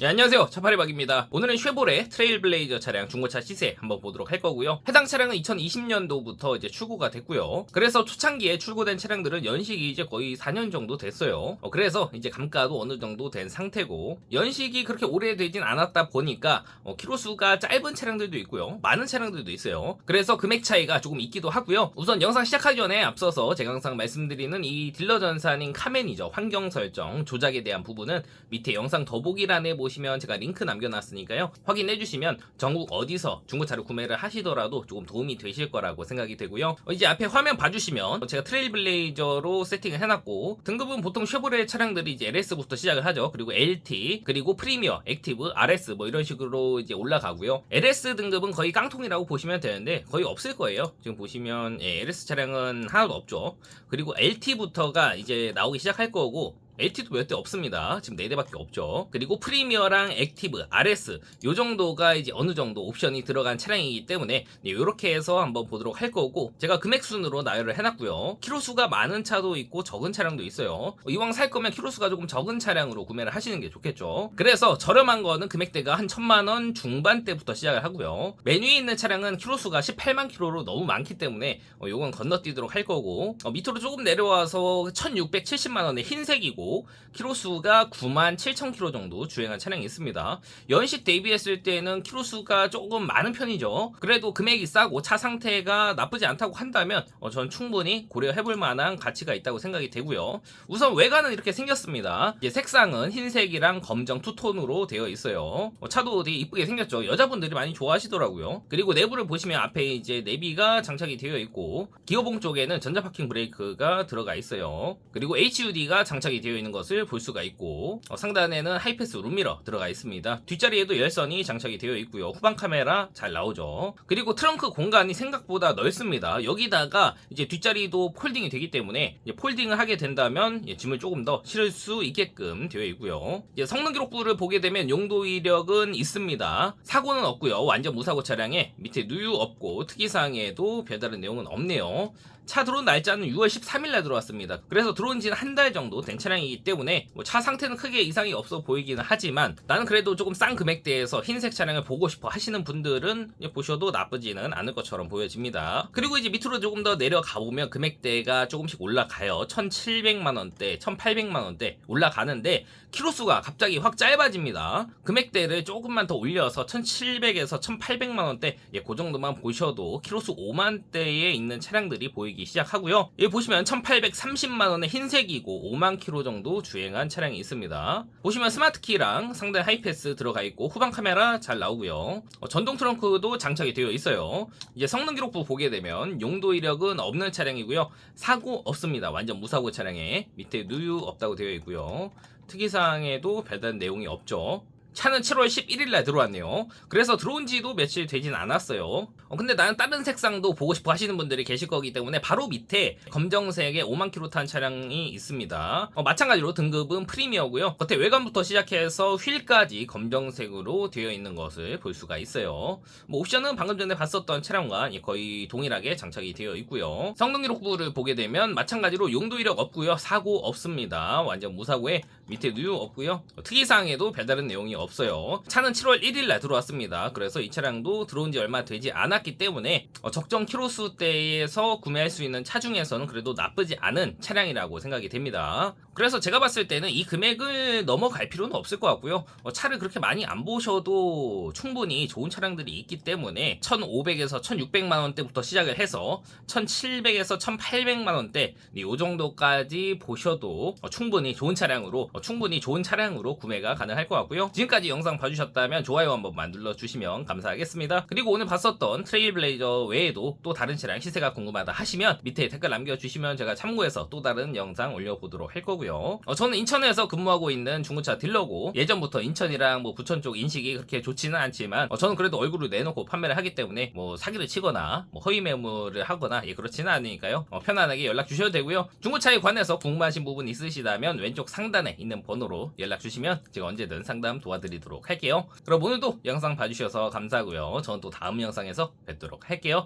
예, 안녕하세요. 차파리박입니다. 오늘은 쉐보레 트레일블레이저 차량 중고차 시세 한번 보도록 할 거고요. 해당 차량은 2020년도부터 이제 출고가 됐고요. 그래서 초창기에 출고된 차량들은 연식이 이제 거의 4년 정도 됐어요. 어, 그래서 이제 감가도 어느 정도 된 상태고 연식이 그렇게 오래되진 않았다 보니까 어, 키로수가 짧은 차량들도 있고요. 많은 차량들도 있어요. 그래서 금액 차이가 조금 있기도 하고요. 우선 영상 시작하기 전에 앞서서 제가 항상 말씀드리는 이 딜러 전산인 카멘이죠. 환경 설정 조작에 대한 부분은 밑에 영상 더보기란에 보시면 제가 링크 남겨놨으니까요. 확인해 주시면 전국 어디서 중고차를 구매를 하시더라도 조금 도움이 되실 거라고 생각이 되고요. 어, 이제 앞에 화면 봐주시면 제가 트레일블레이저로 세팅을 해놨고 등급은 보통 쉐보레 차량들이 이제 LS부터 시작을 하죠. 그리고 LT 그리고 프리미어, 액티브, RS 뭐 이런 식으로 이제 올라가고요. LS 등급은 거의 깡통이라고 보시면 되는데 거의 없을 거예요. 지금 보시면 예, LS 차량은 하나도 없죠. 그리고 LT부터가 이제 나오기 시작할 거고 LT도 몇 대 없습니다. 지금 4대밖에 없죠. 그리고 프리미어랑 액티브, RS 요 정도가 이제 어느 정도 옵션이 들어간 차량이기 때문에 네, 요렇게 해서 한번 보도록 할 거고 제가 금액 순으로 나열을 해놨고요. 키로수가 많은 차도 있고 적은 차량도 있어요. 이왕 살 거면 키로수가 조금 적은 차량으로 구매를 하시는 게 좋겠죠. 그래서 저렴한 거는 금액대가 한 천만 원 중반대부터 시작을 하고요. 메뉴에 있는 차량은 키로수가 18만 킬로로 너무 많기 때문에 어, 요건 건너뛰도록 할 거고 어, 밑으로 조금 내려와서 1670만 원의 흰색이고 키로수가 9만 7천 킬로 정도 주행한 차량이 있습니다. 연식 대비했을 때는 키로수가 조금 많은 편이죠. 그래도 금액이 싸고 차 상태가 나쁘지 않다고 한다면 어, 전 충분히 고려해볼 만한 가치가 있다고 생각이 되고요. 우선 외관은 이렇게 생겼습니다. 색상은 흰색이랑 검정 투톤으로 되어 있어요. 어, 차도 되게 이쁘게 생겼죠. 여자분들이 많이 좋아하시더라고요. 그리고 내부를 보시면 앞에 이제 내비가 장착이 되어 있고 기어봉 쪽에는 전자 파킹 브레이크가 들어가 있어요. 그리고 HUD가 장착이 되어 있는 것을 볼 수가 있고 어, 상단에는 하이패스 룸미러 들어가 있습니다. 뒷자리에도 열선이 장착이 되어 있고요. 후방 카메라 잘 나오죠. 그리고 트렁크 공간이 생각보다 넓습니다. 여기다가 이제 뒷자리도 폴딩이 되기 때문에 폴딩을 하게 된다면 예, 짐을 조금 더 실을 수 있게끔 되어 있고요. 이제 성능 기록부를 보게 되면 용도 이력은 있습니다. 사고는 없고요. 완전 무사고 차량에 밑에 누유 없고 특이사항에도 별다른 내용은 없네요. 차 들어온 날짜는 6월 13일 날 들어왔습니다. 그래서 들어온 지는 한 달 정도 된 차량이 기 때문에 뭐 차 상태는 크게 이상이 없어 보이기는 하지만 나는 그래도 조금 싼 금액대에서 흰색 차량을 보고 싶어 하시는 분들은 보셔도 나쁘지는 않을 것처럼 보여집니다. 그리고 이제 밑으로 조금 더 내려가 보면 금액대가 조금씩 올라가요. 1,700만 원대, 1,800만 원대 올라가는데 키로수가 갑자기 확 짧아집니다. 금액대를 조금만 더 올려서 1,700에서 1,800만 원대 예, 그 정도만 보셔도 키로수 5만 대에 있는 차량들이 보이기 시작하고요. 여기 보시면 1,830만 원의 흰색이고 5만 킬로 정도 주행한 차량이 있습니다. 보시면 스마트 키랑 상단 하이패스 들어가 있고 후방 카메라 잘 나오고요. 어, 전동 트렁크도 장착이 되어 있어요. 이제 성능 기록부 보게 되면 용도 이력은 없는 차량이고요. 사고 없습니다. 완전 무사고 차량에 밑에 누유 없다고 되어 있고요. 특이사항에도 별다른 내용이 없죠. 차는 7월 11일 날 들어왔네요. 그래서 들어온 지도 며칠 되진 않았어요. 어, 근데 나는 다른 색상도 보고 싶어 하시는 분들이 계실 거기 때문에 바로 밑에 검정색의 5만 킬로 탄 차량이 있습니다. 어, 마찬가지로 등급은 프리미어고요. 겉에 외관부터 시작해서 휠까지 검정색으로 되어 있는 것을 볼 수가 있어요. 뭐 옵션은 방금 전에 봤었던 차량과 거의 동일하게 장착이 되어 있고요. 성능 기록부를 보게 되면 마찬가지로 용도 이력 없고요. 사고 없습니다. 완전 무사고에 밑에 누유 없고요. 어, 특이사항에도 별다른 내용이 없어요. 차는 7월 1일 날 들어왔습니다. 그래서 이 차량도 들어온 지 얼마 되지 않았기 때문에 어, 적정 키로수 대에서 구매할 수 있는 차 중에서는 그래도 나쁘지 않은 차량이라고 생각이 됩니다. 그래서 제가 봤을 때는 이 금액을 넘어갈 필요는 없을 것 같고요. 어, 차를 그렇게 많이 안 보셔도 충분히 좋은 차량들이 있기 때문에 1,500에서 1,600만 원대부터 시작을 해서 1,700에서 1,800만 원대 이 정도까지 보셔도 어, 충분히 좋은 차량으로 어, 충분히 좋은 차량으로 구매가 가능할 것 같고요. 지금까지 영상 봐주셨다면 좋아요 한 번만 눌러주시면 감사하겠습니다. 그리고 오늘 봤었던 트레일블레이저 외에도 또 다른 차량 시세가 궁금하다 하시면 밑에 댓글 남겨주시면 제가 참고해서 또 다른 영상 올려보도록 할 거 고요. 어, 저는 인천에서 근무하고 있는 중고차 딜러고 예전부터 인천이랑 뭐 부천 쪽 인식이 그렇게 좋지는 않지만 어, 저는 그래도 얼굴을 내놓고 판매를 하기 때문에 뭐 사기를 치거나 뭐 허위 매물을 하거나 예, 그렇지는 않으니까요. 어, 편안하게 연락 주셔도 되고요. 중고차에 관해서 궁금하신 부분 있으시다면 왼쪽 상단에 있는 번호로 연락 주시면 제가 언제든 상담 도와드리도록 할게요. 그럼 오늘도 영상 봐주셔서 감사하고요. 저는 또 다음 영상에서 뵙도록 할게요.